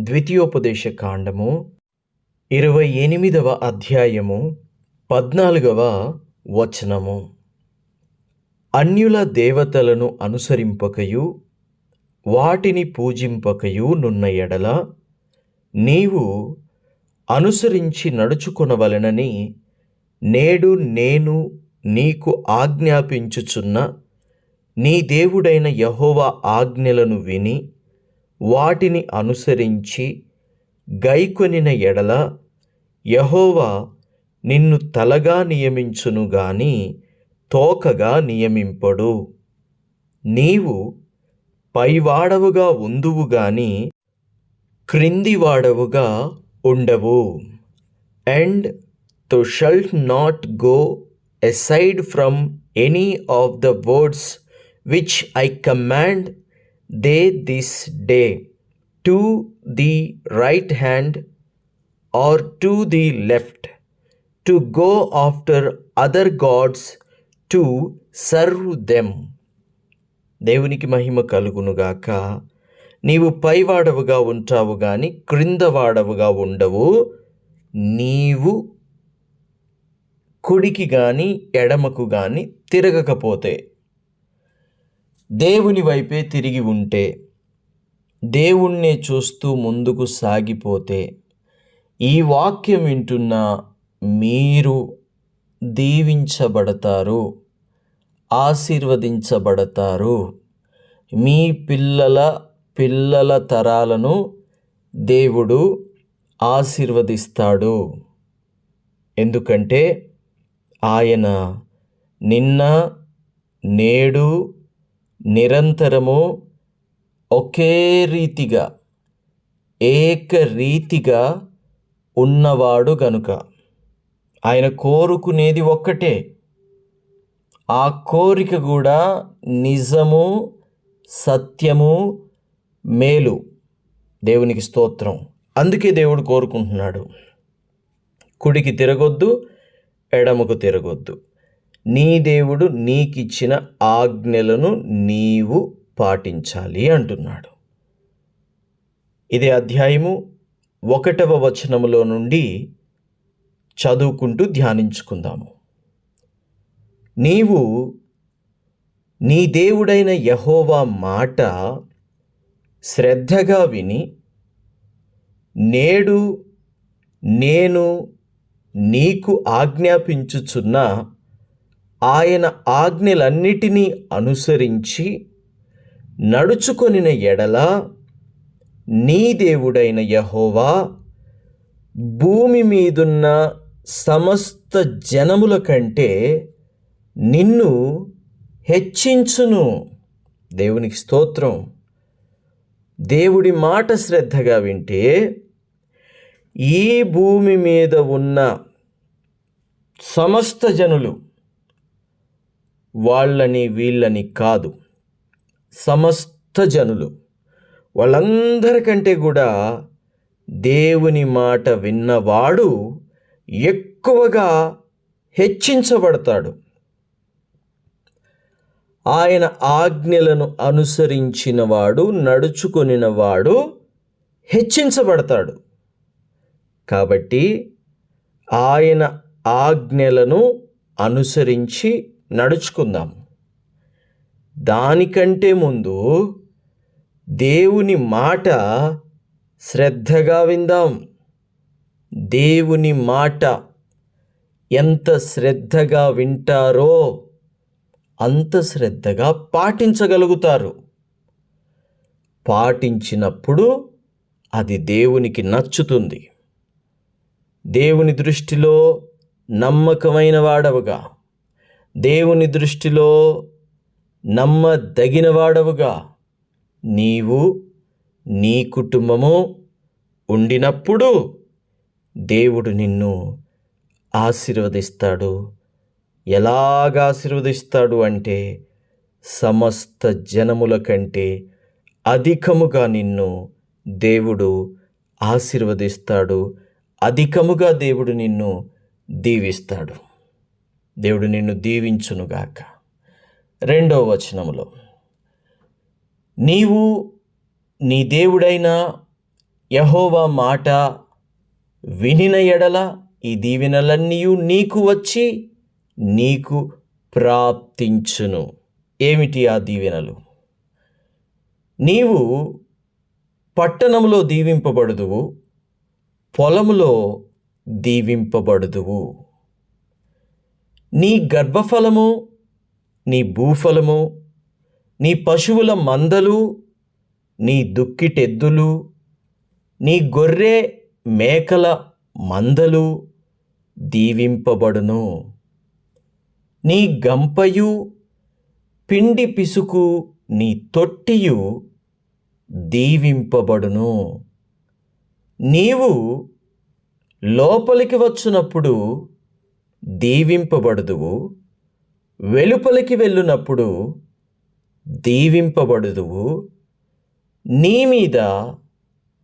ద్వితీయోపదేశ కాండము ఇరవై ఎనిమిదవ అధ్యాయము పద్నాలుగవ వచనము. అన్యుల దేవతలను అనుసరింపకయు వాటిని పూజింపకయు నున్న ఎడల నీవు అనుసరించి నడుచుకొనవలెనని నేడు నేను నీకు ఆజ్ఞాపించుచున్న నీ దేవుడైన యహోవ ఆజ్ఞలను విని వాటిని అనుసరించి గైకొనిన ఎడల యహోవా నిన్ను తలగా నియమించును గాని తోకగా నియమింపడు. నీవు పైవాడవుగా ఉందువు గాని క్రిందివాడవుగా ఉండవు. And to shalt not go aside from any of the words which I command thee this day to the right hand or to the left to go after other gods to serve them దేవునికి మహిమ కలుగునుగాక నీవు పైవాడవుగా ఉంటావు కానీ క్రిందవాడవుగా ఉండవు నీవు కుడికి కానీ ఎడమకు కానీ తిరగకపోతే దేవుని వైపే తిరిగి ఉంటే దేవుణ్ణే చూస్తూ ముందుకు సాగిపోతే ఈ వాక్యం వింటున్న మీరు దీవించబడతారు ఆశీర్వదించబడతారు. మీ పిల్లల పిల్లల తరాలను దేవుడు ఆశీర్వదిస్తాడు. ఎందుకంటే ఆయన నిన్న నేడు నిరంతరము ఒకే రీతిగా ఏకరీతిగా ఉన్నవాడు గనుక. ఆయన కోరుకునేది ఒక్కటే. ఆ కోరిక కూడా నిజము సత్యము మేలు. దేవునికి స్తోత్రం. అందుకే దేవుడు కోరుకుంటున్నాడు. కుడికి తిరగొద్దు ఎడమకు తిరగొద్దు. నీ దేవుడు నీకిచ్చిన ఆజ్ఞలను నీవు పాటించాలి అంటున్నాడు. ఇది అధ్యాయము ఒకటవ వచనములో నుండి చదువుకుంటూ ధ్యానించుకుందాము. నీవు నీ దేవుడైన యహోవా మాట శ్రద్ధగా విని నేడు నేను నీకు ఆజ్ఞాపించుచున్న ఆయన ఆజ్ఞలన్నిటినీ అనుసరించి నడుచుకొనిన ఎడల నీ దేవుడైన యహోవా భూమి మీదున్న సమస్త జనముల కంటే నిన్ను హెచ్చించును. దేవునికి స్తోత్రం. దేవుడి మాట శ్రద్ధగా వింటే ఈ భూమి మీద ఉన్న సమస్త జనులు వాళ్ళని వీళ్ళని కాదు. సమస్త జనులు. వాళ్ళందరికంటే కూడా దేవుని మాట విన్నవాడు ఎక్కువగా హెచ్చించబడతాడు. ఆయన ఆజ్ఞలను అనుసరించినవాడు నడుచుకొనినవాడు హెచ్చించబడతాడు. కాబట్టి ఆయన ఆజ్ఞలను అనుసరించి నడుచుకుందాం. దానికంటే ముందు దేవుని మాట శ్రద్ధగా విందాం. దేవుని మాట ఎంత శ్రద్ధగా వింటారో అంత శ్రద్ధగా పాటించగలుగుతారు. పాటించినప్పుడు అది దేవునికి నచ్చుతుంది. దేవుని దృష్టిలో నమ్మకమైన వాడవుగా. దేవుని దృష్టిలో నమ్మదగిన వాడవుగా నీవు నీ కుటుంబము ఉండినప్పుడు దేవుడు నిన్ను ఆశీర్వదిస్తాడు. ఎలాగ ఆశీర్వదిస్తాడు అంటే సమస్త జనముల కంటే అధికముగా నిన్ను దేవుడు ఆశీర్వదిస్తాడు. అధికముగా దేవుడు నిన్ను దీవిస్తాడు. దేవుడు నిన్ను దీవించునుగాక. రెండవ వచనములో నీవు నీ దేవుడైన యహోవా మాట వినిన ఎడల ఈ దీవెనలన్నీ నీకు వచ్చి నీకు ప్రాప్తించును. ఏమిటి ఆ దీవెనలు? నీవు పట్టణంలో దీవింపబడుదువు పొలములో దీవింపబడుదువు. నీ గర్భఫలము నీ భూఫలము నీ పశువుల మందలు నీ దుక్కిటెద్దులు నీ గొర్రె మేకల మందలు దీవింపబడును. నీ గంపయు పిండి పిసుకు నీ తొట్టియు దీవింపబడును. నీవు లోపలికి వచ్చినప్పుడు దీవింపబడుదువు. వెలుపలికి వెళ్ళునప్పుడు దీవింపబడుదువు. నీ మీద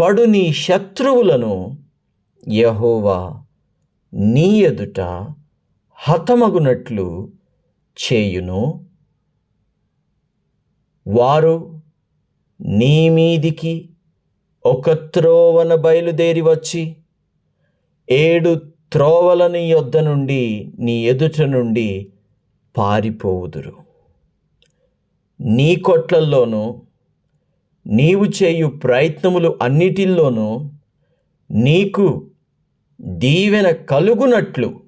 పడు నీ శత్రువులను యహోవా నీ ఎదుట హతమగునట్లు చేయును. వారు నీ మీదికి ఒక త్రోవన బయలుదేరి వచ్చి ఏడు త్రోవల నీ యొద్ద నుండి నీ ఎదుట నుండి పారిపోవుదురు. నీ కొట్లల్లోనూ నీవు చేయు ప్రయత్నములు అన్నిటిల్లోనూ నీకు దీవెన కలుగునట్లు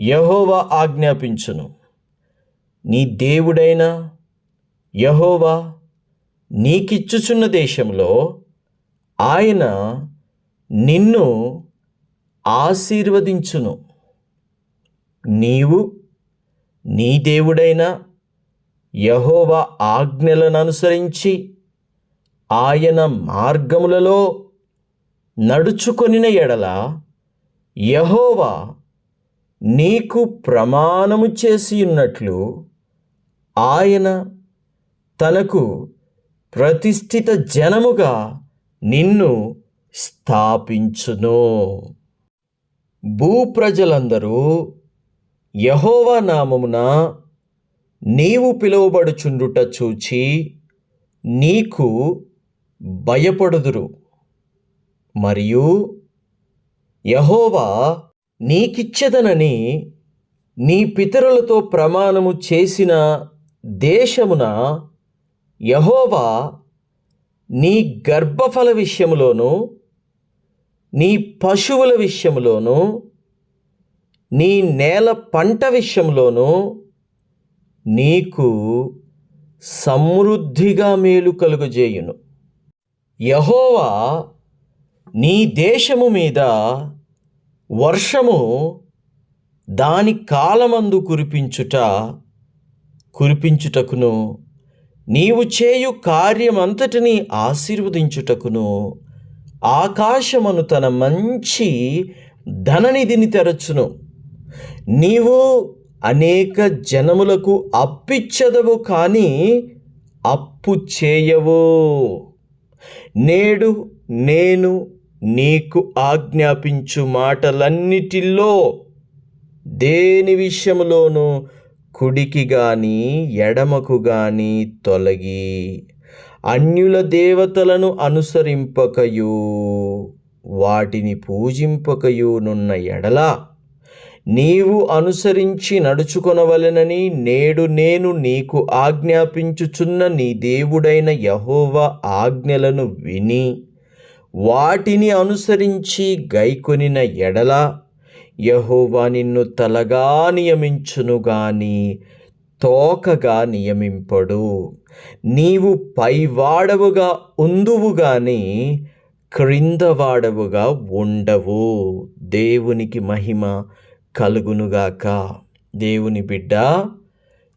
యహోవా ఆజ్ఞాపించును. నీ దేవుడైన యహోవా నీకిచ్చుచున్న దేశంలో ఆయన నిన్ను ఆశీర్వదించును. నీవు నీ దేవుడైన యహోవా ఆజ్ఞలను అనుసరించి ఆయన మార్గములలో నడుచుకొనిన ఎడల యహోవా నీకు ప్రమాణము చేసి ఉన్నట్లు ఆయన తనకు ప్రతిష్ఠిత జనముగా నిన్ను స్థాపించును. భూప్రజలందరూ యహోవా నామమున నీవు పిలువబడుచుండుట చూచి నీకు భయపడుదురు. మరియు యహోవా నీకిచ్చెదనని నీ పితరులతో ప్రమాణము చేసిన దేశమున యహోవా నీ గర్భఫల విషయంలోనూ నీ పశువుల విషయంలోనూ నీ నేల పంట విషయంలోనూ నీకు సమృద్ధిగా మేలు కలుగజేయును. యహోవా నీ దేశము మీద వర్షము దాని కాలమందు కురిపించుట కురిపించుటకును నీవు చేయు కార్యమంతటిని ఆశీర్వదించుటకును ఆకాశమును తన మంచి ధననిధిని తెరచును. నీవు అనేక జనములకు అప్పిచ్చదవు కానీ అప్పు చేయవు. నేడు నేను నీకు ఆజ్ఞాపించు మాటలన్నిటిలో దేని విషయంలోనూ కుడికి గాని ఎడమకు గాని తొలగి అన్యుల దేవతలను అనుసరింపకయు వాటిని పూజింపకయునున్న ఎడల నీవు అనుసరించి నడుచుకొనవలెనని నేడు నేను నీకు ఆజ్ఞాపించుచున్న నీ దేవుడైన యహోవ ఆజ్ఞలను విని వాటిని అనుసరించి గైకొనిన ఎడల యహోవా నిన్ను తలగా నియమించును గాని తోకగా నియమింపడు. నీవు పైవాడవుగా ఉందువు గాని క్రిందవాడవుగా ఉండవు. దేవునికి మహిమ కలుగునుగాక. దేవుని బిడ్డ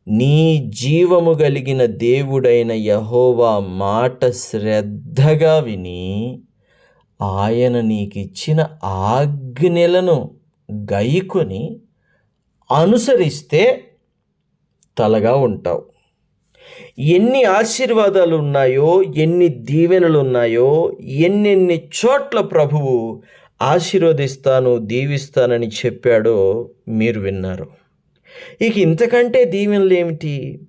నీ జీవము కలిగిన దేవుడైన యహోవా మాట శ్రద్ధగా విని ఆయన నీకిచ్చిన ఆజ్ఞలను గైకొని అనుసరిస్తే తలగా ఉంటావు. ఎన్ని ఆశీర్వాదాలు ఉన్నాయో ఎన్ని దీవెనలు ఉన్నాయో ఎన్నెన్ని చోట్ల ప్రభువు ఆశీర్వదిస్తాను దీవిస్తానని చెప్పాడో మీరు విన్నారు. ఇక ఇంతకంటే దీవెనలు ఏమిటి?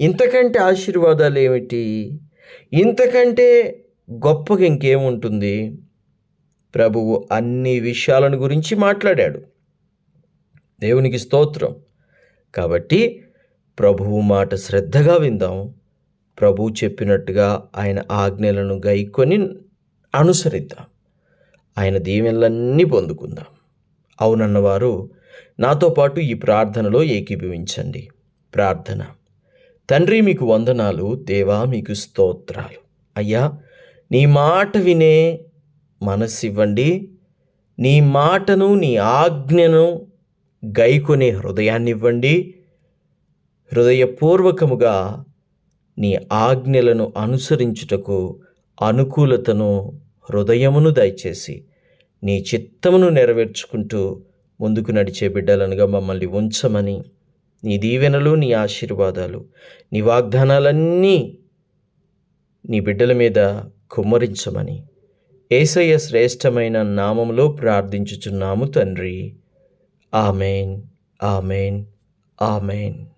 ఇంతకంటే ఆశీర్వాదాలు ఏమిటి? ఇంతకంటే గొప్పగా ఇంకేముంటుంది? ప్రభువు అన్ని విషయాలను గురించి మాట్లాడాడు. దేవునికి స్తోత్రం. కాబట్టి ప్రభువు మాట శ్రద్ధగా విందాం ప్రభు చెప్పినట్టుగా ఆయన ఆజ్ఞలను గైకొని అనుసరిద్దాం. ఆయన దీవెనలన్నీ పొందుకుందాం. అవునన్నవారు నాతో పాటు ఈ ప్రార్థనలో ఏకీభవించండి. ప్రార్థన. తండ్రి మీకు వందనాలు దేవా మీకు స్తోత్రాలు. అయ్యా నీ మాట వినే మనసివ్వండి నీ మాటను నీ ఆజ్ఞను గైకొనే హృదయాన్నివ్వండి. ఇవ్వండి హృదయపూర్వకముగా నీ ఆజ్ఞలను అనుసరించుటకు అనుకూలతను హృదయమును దయచేసి నీ చిత్తమును నెరవేర్చుకుంటూ ముందుకు నడిచే బిడ్డలనుగా మమ్మల్ని ఉంచమని నీ దీవెనలు నీ ఆశీర్వాదాలు నీ వాగ్దానాలన్నీ నీ బిడ్డల మీద కుమ్మరించమని ఏసయ్య శ్రేష్టమైన నామములో ప్రార్థించుచున్నాము తండ్రి. Amen amen amen.